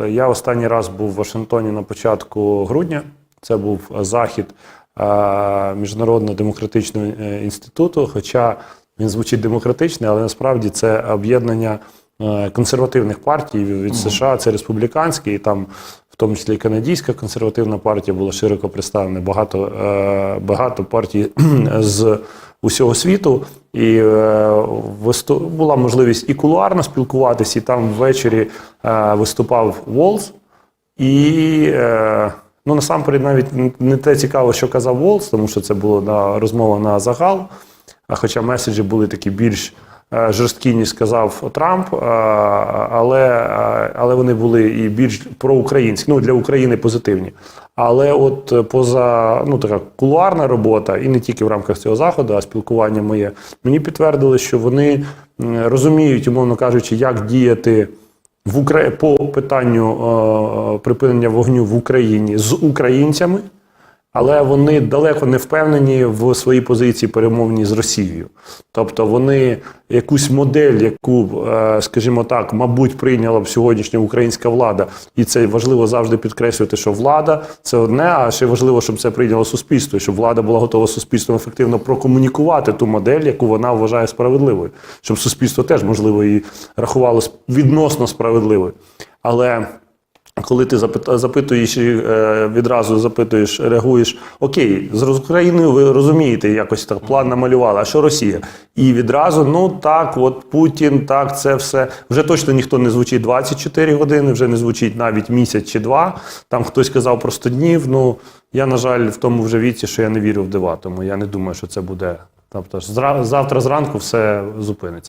Е, Я останній раз був в Вашингтоні на початку грудня. Це був захід е, Міжнародного демократичного е, інституту. Хоча він звучить демократичний, але насправді це об'єднання е, консервативних партій від США. Це республіканський, і там, в тому числі і канадська консервативна партія була широко представлена. Багато, е, багато партій з усього світу. І е, була можливість і кулуарно спілкуватися, і там ввечері е, виступав Волз. І е, ну, насамперед навіть не те цікаво, що казав Волз, тому що це була розмова на загал. А хоча меседжі були такі більш е, жорсткі, ніж сказав Трамп, е, але, е, але вони були і більш проукраїнські, ну для України позитивні. Але от поза ну така кулуарна робота, і не тільки в рамках цього заходу, а спілкування моє, мені підтвердили, що вони розуміють, умовно кажучи, як діяти в Укра... по питанню припинення вогню в Україні з українцями, але вони далеко не впевнені в своїй позиції перемовній з Росією. Тобто вони якусь модель, яку, е, скажімо так, мабуть, прийняла б сьогоднішня українська влада, і це важливо завжди підкреслювати, що влада це одне, а ще важливо, щоб це прийняло суспільство, щоб влада була готова суспільством ефективно прокомунікувати ту модель, яку вона вважає справедливою, щоб суспільство теж можливо її рахувало відносно справедливою. Але коли ти запит- запитуєш е, відразу запитуєш, реагуєш, окей, з Україною ви розумієте, якось так план намалювали, а що Росія? І відразу, ну так, от Путін, так, це все. Вже точно ніхто не звучить 24 години, вже не звучить навіть місяць чи два. Там хтось казав про 100 днів. Ну, я, на жаль, в тому вже віці, що я не вірю в дива, тому я не думаю, що це буде. Тобто, завтра зранку все зупиниться.